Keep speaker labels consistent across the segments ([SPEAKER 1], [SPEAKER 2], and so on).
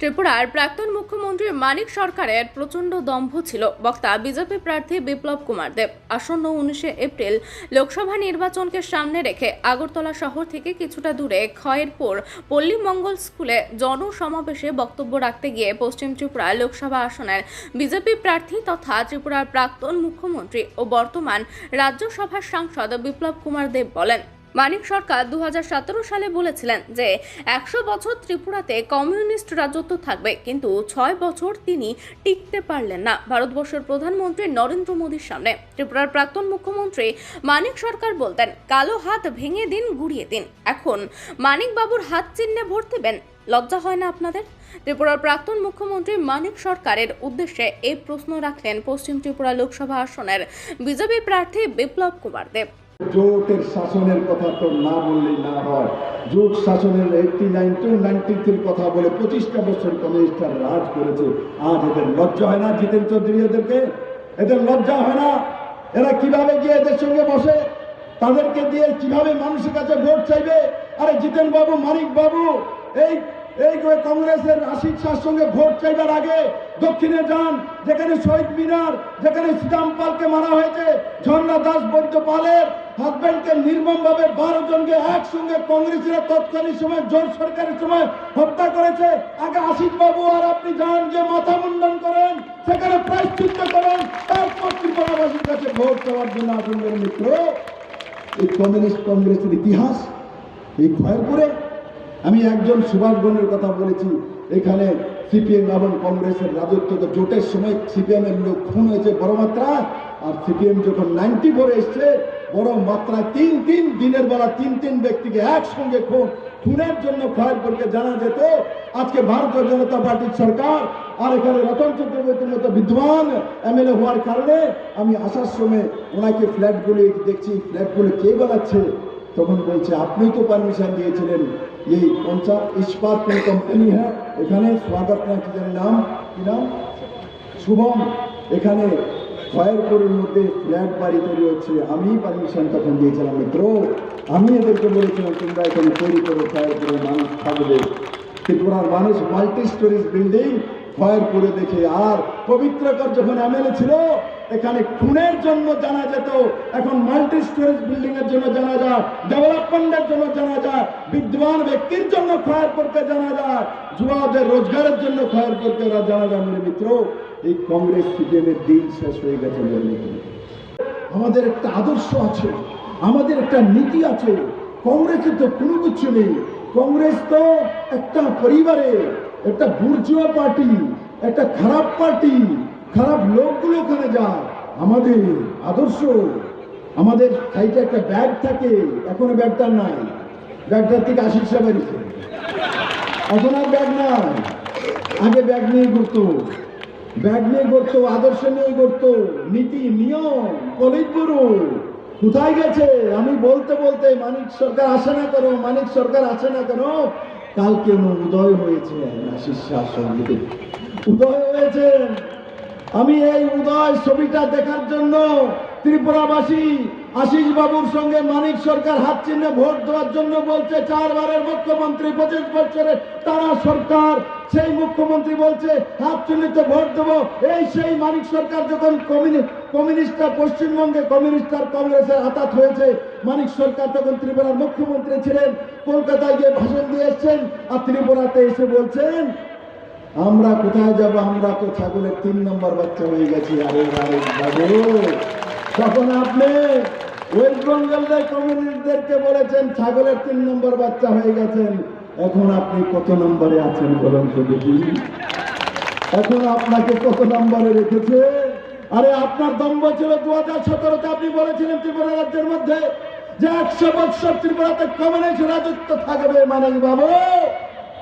[SPEAKER 1] ত্রিপুরার প্রাক্তন মুখ্যমন্ত্রী মানিক সরকারের প্রচণ্ড দম্ভ ছিল। বক্তা, বিজেপি প্রার্থী বিপ্লব কুমার দেব আসন্ন উনিশে এপ্রিল লোকসভা নির্বাচনকে সামনে রেখে আগরতলা শহর থেকে কিছুটা দূরে খয়েরপুর পল্লী মঙ্গল স্কুলে জনসমাবেশে বক্তব্য রাখতে গিয়ে পশ্চিম ত্রিপুরা লোকসভা আসনের বিজেপি প্রার্থী তথা ত্রিপুরার প্রাক্তন মুখ্যমন্ত্রী ও বর্তমান রাজ্যসভার সাংসদ বিপ্লব কুমার দেব বলেন মানিক সরকার দু হাজার সতেরো সালে বলেছিলেন যে একশো বছর ত্রিপুরাতে কমিউনিস্ট রাজত্ব থাকবে, কিন্তু ছয় বছর তিনি টিকতে পারলেন না ভারতবর্ষের প্রধানমন্ত্রী নরেন্দ্র মোদীর সামনে। ত্রিপুরার প্রাক্তন মুখ্যমন্ত্রী মানিক সরকার বলতেন, কালো হাত ভেঙে দিন, গুড়িয়ে দিন। এখন মানিক বাবুর হাত চিহ্নে ভোট দেবেন, লজ্জা হয় না আপনাদের? ত্রিপুরার প্রাক্তন মুখ্যমন্ত্রী মানিক সরকারের উদ্দেশ্যে এই প্রশ্ন রাখলেন পশ্চিম ত্রিপুরা লোকসভা আসনের বিজেপি প্রার্থী বিপ্লব কুমার দেব
[SPEAKER 2] জোটের শাসনের কথা তো না বললেই না হয়। জোট শাসনের এইটটি নাইন টু নাইনটি থ্রির কথা বলে পঁচিশটা বছর কমিউনিস্টরা রাজ করেছে। আজ এদের লজ্জা হয় না জিতেন চৌধুরী এদেরকে? এদের লজ্জা হয় না? এরা কীভাবে গিয়ে এদের সঙ্গে বসে? তাদেরকে দিয়ে কীভাবে মানুষের কাছে ভোট চাইবে? আরে জিতেন বাবু, মানিক বাবু, এই এই কংগ্রেসের আশিক শাহর সঙ্গে ভোট চাইবার আগে দক্ষিণে যান, যেখানে শহীদ মিনার, যেখানে শ্রীরাম পালকে মারা হয়েছে, ঝর্ণা দাস বৈদ্য পালের হাজব্যান্ডকে নির্মমভাবে বারো জনকে একসঙ্গে কংগ্রেসের তৎকালীন সময়, জোর সরকারের সময় হত্যা করেছে। আগে আশিস বাবু আর আপনি যান, যে মাথা মুন্ডন করেন, সেখানে প্রায়শ্চিত্ত করেন, তারপর ত্রিপুরাবাসীর কাছে ভোট চাওয়ার জন্য আসুন মিত্র। এই কমিউনিস্ট কংগ্রেসের ইতিহাস এই খয়েরপুরে আমি একজন সুভাষ বোনের কথা বলেছি। এখানে সিপিএম এবং কংগ্রেসের রাজত্ব জোটের সময় সিপিএম এর লোক খুন হয়েছে বড় মাত্রা আর সিপিএম যখন নাইনটি ফোরে এসছে, বড় মাত্রা তিন তিন দিনের বেলা তিন তিন ব্যক্তিকে একসঙ্গে খুন। খুনের জন্য খয়েরপুরকে জানা যেত। আজকে ভারতীয় জনতা পার্টির সরকার আর এখানে রতন চক্রবর্তীর মতো বিদ্বান এমএলএ হওয়ার কারণে আমি আসার সময় ওনাকে ফ্ল্যাটগুলি দেখছি। ফ্ল্যাটগুলো কে বানাচ্ছে? তখন বলছে আপনি তো পারমিশন দিয়েছিলেন। এই পঞ্চা ইস্পাত কোম্পানি হ্যাঁ এখানে স্বাগত না নাম? কি নাম? শুভম। এখানে খয়েরপুরের মধ্যে ফ্ল্যাট বাড়ি তৈরি হচ্ছে। আমি পারমিশন তখন দিয়েছিলাম। মিত্র, আমি এদেরকে বলেছিলাম, তোমরা এখানে তৈরি করো, খয়েরপুরের মানুষ থাকবে। ত্রিপুরার মানুষ মাল্টি স্টোরিজ বিল্ডিং ফায়ার করে দেখে, আর পবিত্রকর যখন এমএলএ ছিল এখানে খুনের জন্য জানা যেত, এখন মাল্টি স্টোরেজ বিল্ডিং এর জন্য জানা যায় ডেভেলপমেন্টের জন্য জানা যায় বিদ্বান ব্যক্তির জন্য ফায়ার করতে জানা যায়, যুবাদের রোজগারের জন্য ফায়ার করতে জানা যায় মেরে মিত্র, এই কংগ্রেস সিপিএমের দিন শেষ হয়ে গেছে আমাদের একটা আদর্শ আছে, আমাদের একটা নীতি আছে কংগ্রেসের তো কোনো কিছু নেই, কংগ্রেস তো একটা পরিবারে, একটা বুর্জুয়া পার্টি, একটা খারাপ পার্টি খারাপ লোকগুলো ওখানে যায়। আমাদের আদর্শ। আমাদের সাইডে একটা ব্যাগ থাকে, এখনও ব্যাগটা নাই। ব্যাগটার থেকে আশিস বাড়িছে এখন আর ব্যাগ নাই। আগে ব্যাগ নিয়ে ঘুরতো। ব্যাগ নিয়ে করতো আদর্শ নিয়ে করতো নীতি, নিয়ম কলেজ গুরু কোথায় গেছে? আমি বলতে বলতে মানিক সরকার আসে না কেন? মানিক সরকার আসে না কেন? কালকে উদয় হয়েছে আশিস শাহ উদয় হয়েছে আমি এই উদয় ছবিটা দেখার জন্য ত্রিপুরাবাসী আশিস বাবুর সঙ্গে মানিক সরকার হাত চিহ্নে ভোট দেওয়ার জন্য বলছে, চারবারের মুখ্যমন্ত্রী পঁচিশ বছরের তারা সরকার, সেই মুখ্যমন্ত্রী বলছে, হাত চিহ্নিতে ভোট দেবো। এই সেই মানিক সরকার যখন কমিউনিস্ট কমিউনিস্টরা পশ্চিমবঙ্গে কমিউনিস্ট আর কংগ্রেসের আতাত হয়েছে, মানিক সরকার তখন ত্রিপুরার মুখ্যমন্ত্রী ছিলেন, কলকাতায় গিয়ে ভাষণ দিয়ে এসছেন, আর ত্রিপুরাতে এসে বলছেন আমরা কোথায় যাব? আমরা তো ছাগলের তিন নম্বর বাচ্চা হয়ে গেছি। আরে আরে, বাবু, তখন আপনি ওয়েস্ট বেঙ্গলের কমিউনিস্টদেরকে বলেছেন, ছাগলের তিন নম্বর বাচ্চা হয়ে গেছেন। এখন আপনি কত নম্বরে আছেন বলুন তো দেখি। এখন আপনাকে কত নম্বরে রেখেছে? আরে, আপনার দম্ভ ছিল দু হাজার সতেরোতে আপনি বলেছিলেন ত্রিপুরা রাজ্যের মধ্যে যে একশো বৎসর ত্রিপুরাতে কমিউনিস্ট রাজত্ব থাকবে, মানিক বাবু।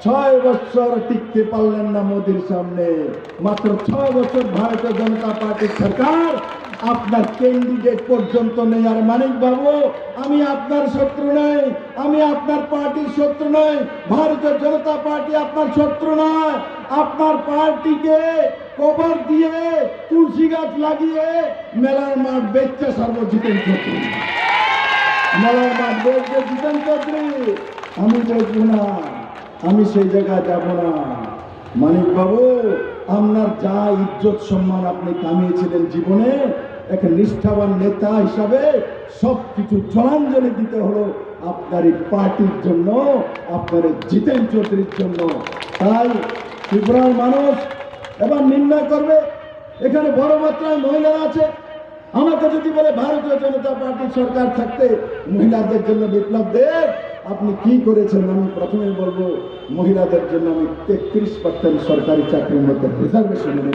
[SPEAKER 2] ছয় বছর টিকতে পারলেন না মোদির সামনে। মাত্র ছয় বছর ভারতীয় জনতা পার্টির সরকার, আপনার ক্যান্ডিডেট পর্যন্ত নেই। আর মানিক বাবু, আমি আপনার শত্রু নই, আমি আপনার পার্টির শত্রু নই। ভারতীয় জনতা পার্টি আপনার শত্রু নয়। আপনার পার্টিকে কভার দিয়ে তুলসী গাছ লাগিয়ে মেলার মাঠ বেচছে সর্বজিতেন চৌধুরী। মেলার মাঠ বেচছে জিতেন চৌধুরী। আমি দেখব না। আমি সেই জায়গায় যাব না। মানিক বাবু আপনার যা ইজ্জত সম্মান আপনি কামিয়েছিলেন জীবনে, এক নিষ্ঠাবান নেতা হিসাবে সব কিছু জলাঞ্জলি দিতে হলো আপনার এই পার্টির জন্য, আপনার এই জিতেন চৌধুরীর জন্য। তাই ত্রিপুরার মানুষ এবার নির্ণয় করবে। এখানে বড় মাত্রায় মহিলারা আছে। আমাকে যদি বলে ভারতীয় জনতা পার্টির সরকার থাকতে মহিলাদের জন্য বিপ্লব দেব আপনি কি করেছেন? আমি প্রথমে বলব, মহিলাদের জন্য আমি তেত্রিশ পার্সেন্ট সরকারি চাকরির মধ্যে রিজার্ভেশন এনেছি।